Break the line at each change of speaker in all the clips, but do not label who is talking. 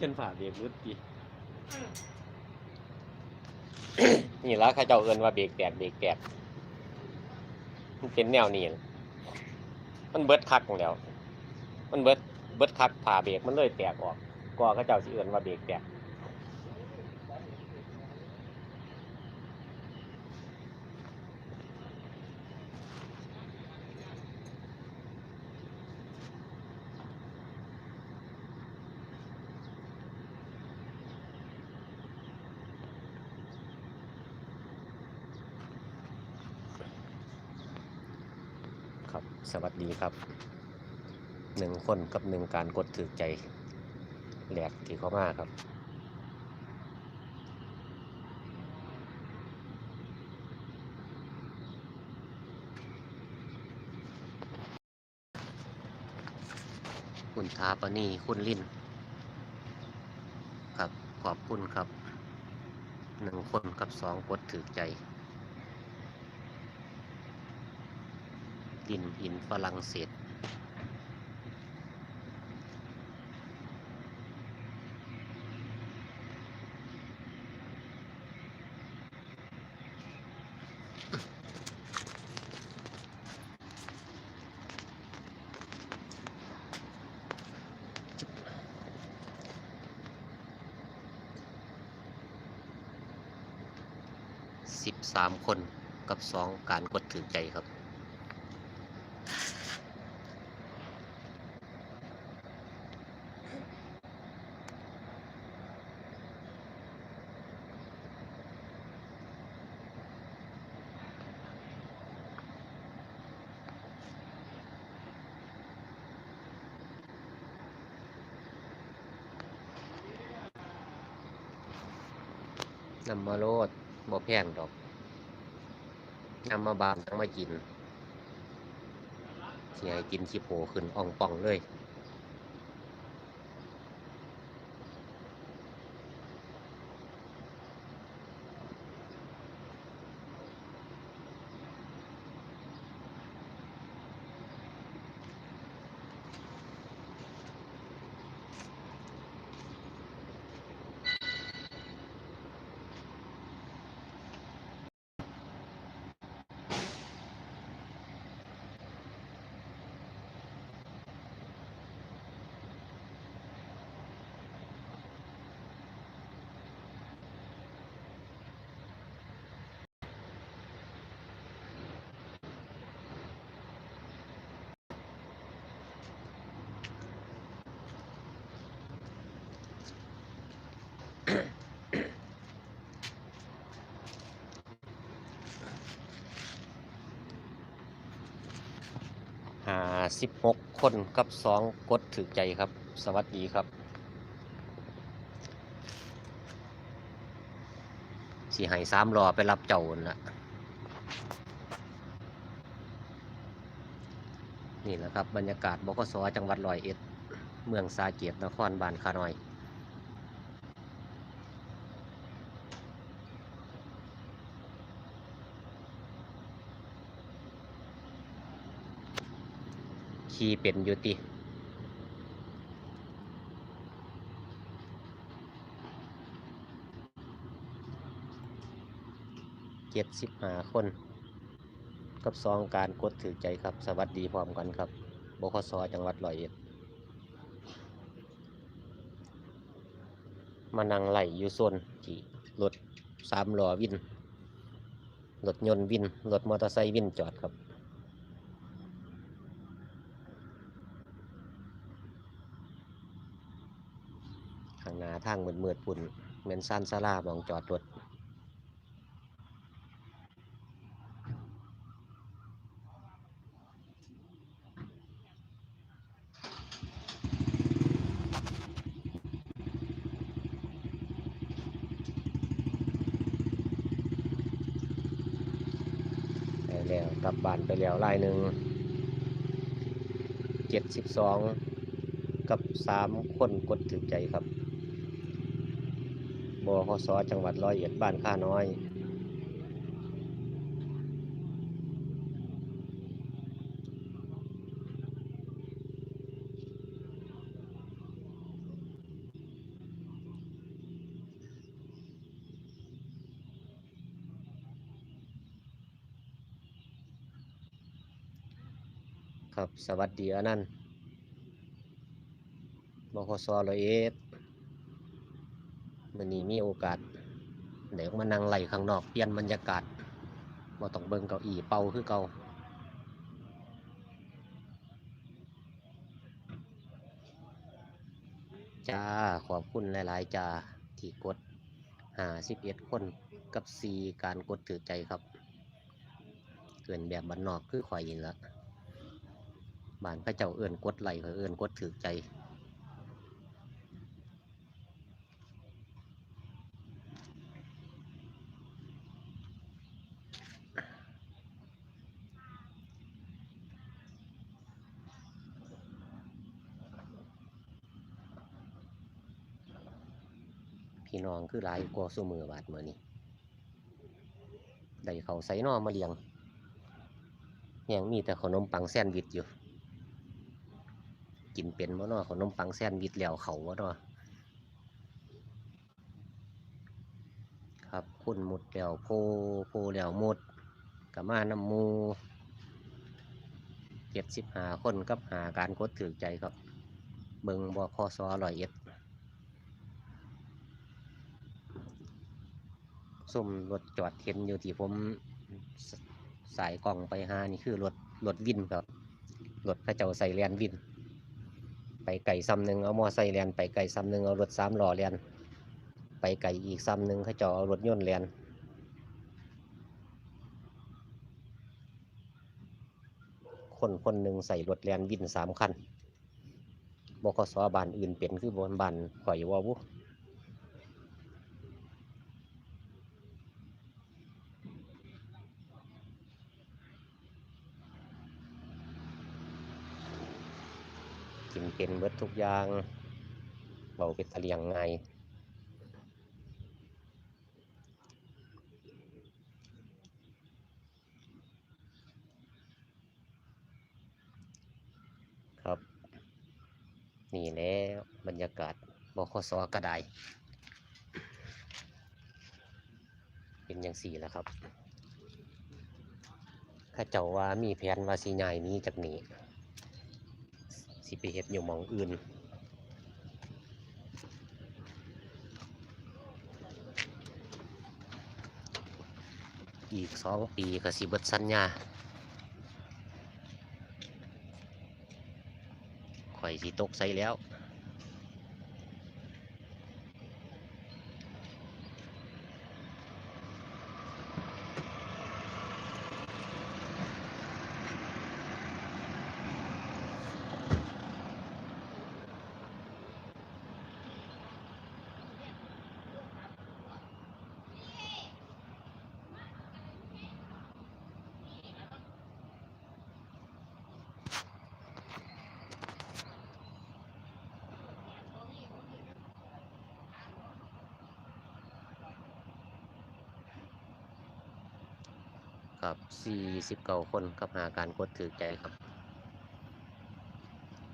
จนฝ่าเบรกรุดดีนี่แล้วเขาเจ้าเอินว่าเบรกแตกเบรกแตกมันเป็นแนวนี้มันเบิดคักแล้ว มันเบิดเบิดคักผ่าเบรกมันเลยแตกออกก็ข้าเจ้าสิเอินว่าเบรกแตก ครับ สวัสดีครับหนึ่งคนกับหนึ่งการกดถือใจแหลกที่เขามาครับคุณทาปนีคุณลินครับขอบคุณครับหนึ่งคนกับสองกดถือใจ กินหินฝรั่งเศสสิบสามคนกับสองการกดถือใจครับ นำมาโลดบ่แพงดอกนำมาบานทั้งมากินที่ให้กินชิโผขึ้นอ่องป่องเลย หา สิบหกคนกับสองกดถือใจครับ สวัสดีครับสีให้สามรอไปรับเจ้านั่นละนี่แหละครับ บรรยากาศบกสจังหวัดลอยเอ็ด เมืองสาเกียรตินครบานคาน้อย ขี่เป็นอยู่ติเจ็ดสิบห้าคน กับซองการกดถือใจครับ สวัสดีพร้อมกันครับบคสจังหวัดร้อยเอ็ดมานั่งไหลอยู่โซนที่รถสามล้อวินรถยนต์วินรถมอเตอร์ไซค์วินจอดครับ ข้าง หน้าทางมืดๆปุ่นเหมือนซันซาลามองจอดรถแล้วกลับบ้านไปแล้วรายหนึ่งเจ็ดสิบสองกับสามคนกดถึกใจครับ บขสจังหวัดร้อยเอ็ดบ้านข้าน้อยครับ สวัสดีอนันต์บคสรเอ็ด วันนี้มีโอกาสเดี๋ยวมานั่งไหลข้างนอกเปลี่ยนบรรยากาศบ่ต้องเบิ่งเก้าอี้เป่าคือเก่าจ้าขอบคุณหลาย ๆจ้าที่กดหาสิบเอ็ดคนกับสีการกดถือใจครับ เกินแบบบันนอกคือข่อยยินละบ้านพระเจ้าเอื่นกดไหลเขาเอื่นกดถือใจ พี่ น้องคือหลายกว่าสู้มือบาดเมื่อนี้ได้เขาใส่นอมาเลี้ยงยังมีแต่ขนมปังแซนด์วิชอยู่ กินเป็นบ่เนาขนมปังแซนด์วิชแล้วเขาบ่เนาะครับคุณหมดแล้วโพโพแล้วหมดกะมาน้ำมูเจ็ดสิบหาคนกับหาการกดถือใจครับ เบิงบคสร้อยเอ็ด ซุ่มรถจอดเห็นอยู่ที่ผมสายกล่องไปหานี่คือรถรถวินครับรถพระเจ้าใส่แลนวิน ไปไก่ซ้ำหนึ่งเอามอไซค์แลนไปไก่ซ้ำหนึ่งเอารถสามล้อแลนไปไก่อีกซ้ำหนึ่งเขาเจ้าเอารถยนต์แลนคนคนหนึ่งใส่รถแลนวินสามคันบกสบานอื่นเป็นคือบนบานข่อยว่าวุ กิน เป็นเบิดทุกอย่างเบาเป็นตะเลียงไงครับ นี่แล้วบรรยากาศบคสกระไดเป็นอย่างสี่แล้วครับ ข้าเจ้าว่ามีแผนว่าสีใหญ่นี้จากนี้ สิไปเห็ดอยู่มองอื่นอีกสองปีก็สิบดสัญญาข่อยสิตกใส่แล้ว ครับ 49 คนกับหาการกดถือใจครับ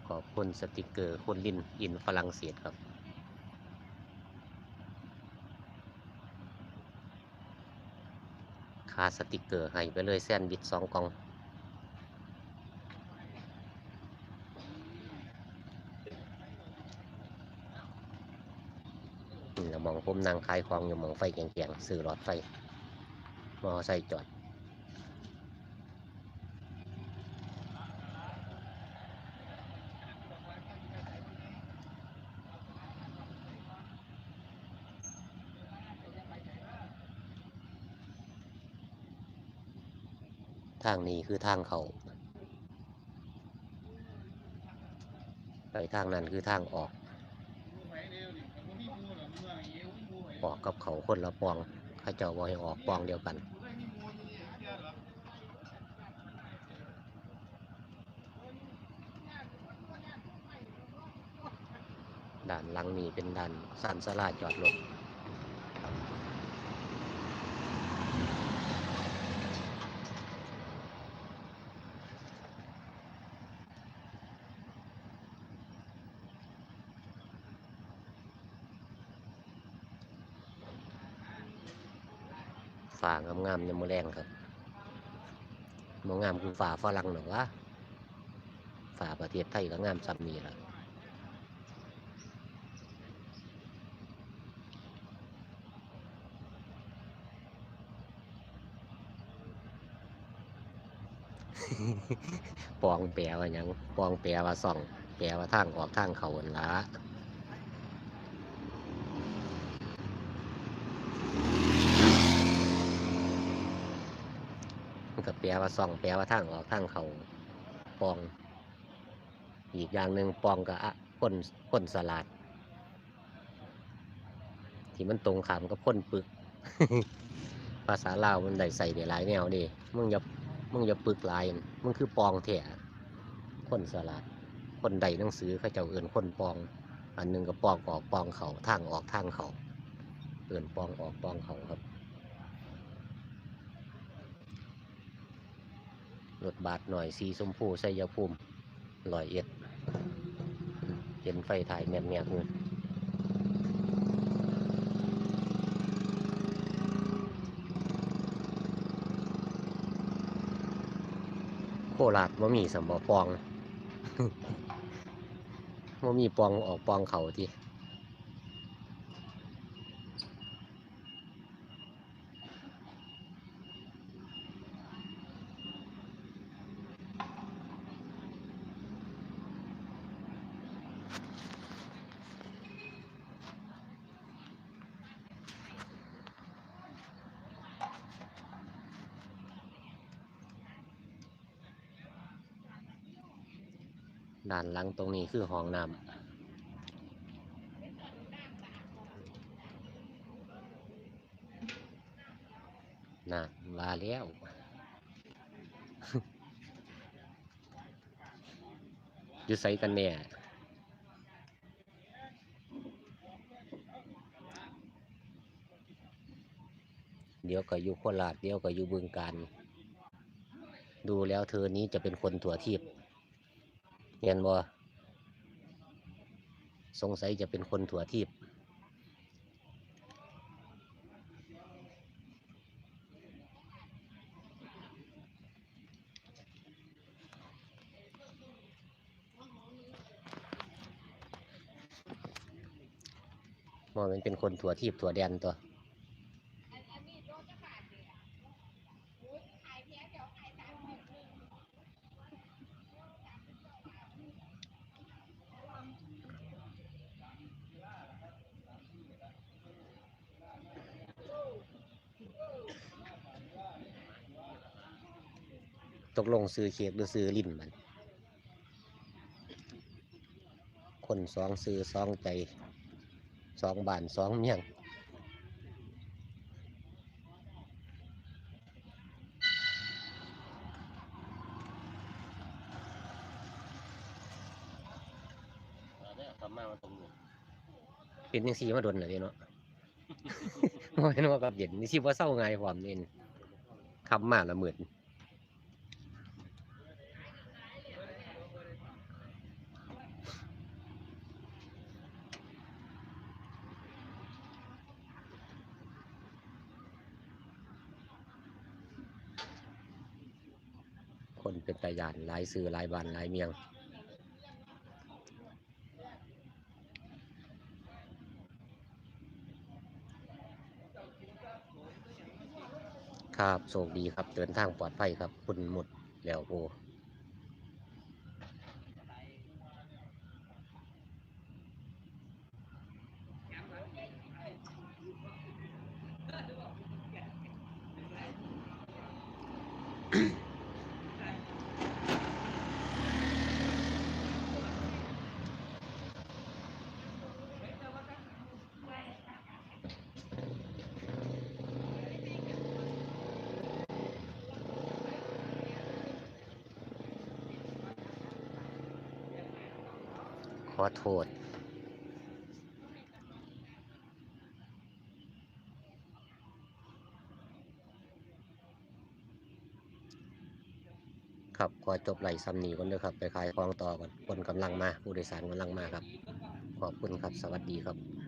ขอบคุณสติกเกอร์คุณลินอินฝรั่งเศสครับค่าสติกเกอร์ให้ไปเลยแซนด์วิชสองกล่องมองผมนั่งขายของอยู่มองไฟแกงๆซื้อหลอดไฟมอไซค์จอด ทางนี้คือทางเขาไปทางนั้นคือทางออก ออกกับเขาคนละปองข้าเจ้าบ่ให้ออกปองเดียวกัน ด่านลังนี้เป็นด่านสันสลาจอดรถ ฝ่างามๆยามมอแรงครับมองามคือฝ่าฝรั่งหรอวะฟ้าประเทศไทยก็งามซ้ำนี้ล่ะปองแปลว่าหยังปองแปลว่าส่อง แปลว่าทางออกทางเขาหั่นละ มันก็แปลว่าส่องแปลว่าทางออกทางเขาปอง อีกอย่างหนึ่งปองกับอะพ่นพ่นสลัด ที่มันตรงขามกับพ่นปึก ภาษาลาวมันได้ใส่ได้หลายแนวดิมึงอย่ามึงอย่าปึกลายนั่นมึงคือปองแท้คนสลัดคนใดหนังสือเขาเจ้าเอื่นคนปอง อันหนึ่งก็ปองออกปองเขาทางออกทางเขาเอื่นปองออกปองเขาครับ รถบาทหน่อยสีชมพูใส่ยาภูมิลอยเอ็ด เห็นไฟถ่ายแมบแมบๆเลยโคราชว่ามีสมบปองว่ามีปองออกปองเขาที่ ด้านหลังตรงนี้คือห้องน้ำน่ะว่าแล้วอยู่ใส่กันเนี่ยเดี๋ยวก็อยู่โคราชเดี๋ยวก็อยู่บึงการ ดูแล้วเธอนี้จะเป็นคนถั่วทิพย์ เห็นบ่สงสัยจะเป็นคนถั่วทิพย์ว่ามันเป็นคนถั่วทิพย์ถั่วแดนตัว ตกลงซื้อเค้กหรือซื้อลิ้นมัน คนสองซื้อสองใจสองบานสองเมียง
เนี่ยกลับมามาตรงนี้
เป็นยังสีมาโดนเลยเนาะว่าเป็นว่ากับเย็นนี่สิว่าเศร้าไงายความเน้นคำมาละหมื่น คนเป็นตายานหลายซื้อหลายบานหลายเมียง ครับโชคดีครับเดินทางปลอดภัยครับ คุณหมดแล้วโอ อโทษ ครับขอจบไหลซ้ำนีก่อนเด้อครับ ไปขายของต่อก่อนคนกำลังมาผู้โดยสารกำลังมาครับ ขอบคุณครับ สวัสดีครับ